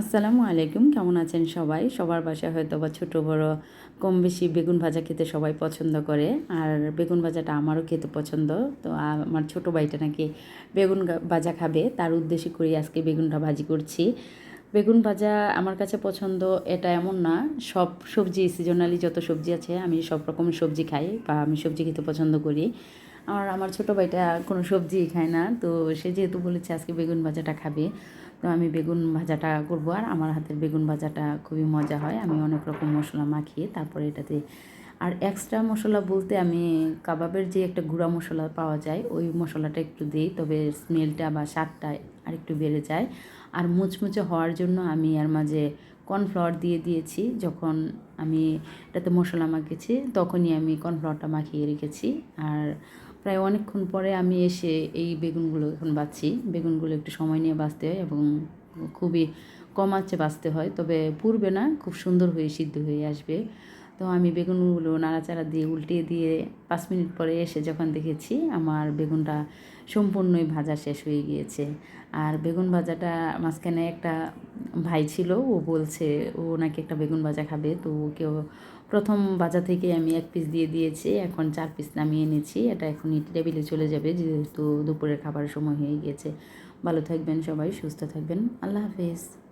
আসসালামু আলাইকুম, কেমন আছেন সবাই? সবার বাসায় হয়তো বা ছোটো, বড়, কম বেশি বেগুন ভাজা খেতে সবাই পছন্দ করে, আর বেগুন ভাজাটা আমারও খেতে পছন্দ। তো আমার ছোটো ভাইটা নাকি বেগুন ভাজা খাবে, তার উদ্দেশ্যে করে আজকে বেগুনটা ভাজি করছি। বেগুন ভাজা আমার কাছে পছন্দ, এটা এমন না, সব সবজি সিজনালি যত সবজি আছে, আমি সব রকমের সবজি খাই বা আমি সবজি খেতে পছন্দ করি। আর আমার ছোটো ভাইটা কোনো সবজি খায় না, তো সে যেহেতু বলেছে আজকে বেগুন ভাজাটা খাবে তো আমি বেগুন ভাজাটা করব। আর আমার হাতের বেগুন ভাজাটা খুবই মজা হয়। আমি অনেক রকম মশলা মাখিয়ে তারপরে এটাতে আর এক্সট্রা মশলা বলতে আমি কাবাবের যে একটা গুঁড়া মশলা পাওয়া যায়, ওই মশলাটা একটু দিই, তবে স্মেলটা বা স্বাদটা আর একটু বেড়ে যায়। আর মুচমুচে হওয়ার জন্য আমি আর মাঝে কর্নফ্লাওয়ার দিয়ে দিয়েছি। যখন আমি এটাতে মশলা মাখিয়েছি, তখনই আমি কর্নফ্লাওয়ারটা মাখিয়ে রেখেছি। আর প্রায় অনেকক্ষণ পরে আমি এসে এই বেগুনগুলো এখন বাছি বেগুনগুলো একটু সময় নিয়ে বাছতে হয় এবং খুবই কম আঁচে বাছতে হয়। তবে পুড়বে না, খুব সুন্দর হয়ে সিদ্ধ হয়ে আসবে। তো আমি বেগুনগুলো নাড়াচাড়া দিয়ে উল্টিয়ে দিয়ে পাঁচ মিনিট পরে এসে যখন দেখেছি আমার বেগুনটা সম্পূর্ণই ভাজা শেষ হয়ে গিয়েছে। আর বেগুন ভাজাটা মাঝখানে একটা ভাই ছিল, ও বলছে ও নাকি একটা বেগুন ভাজা খাবে। তো কেউ প্রথম ভাজা থেকে আমি এক পিস দিয়ে দিয়েছি, এখন চার পিস নামিয়ে এনেছি। এটা এখন টেবিলে চলে যাবে, যেহেতু দুপুরের খাবার সময় হয়ে গেছে। ভালো থাকবেন সবাই, সুস্থ থাকবেন। আল্লাহ হাফেজ।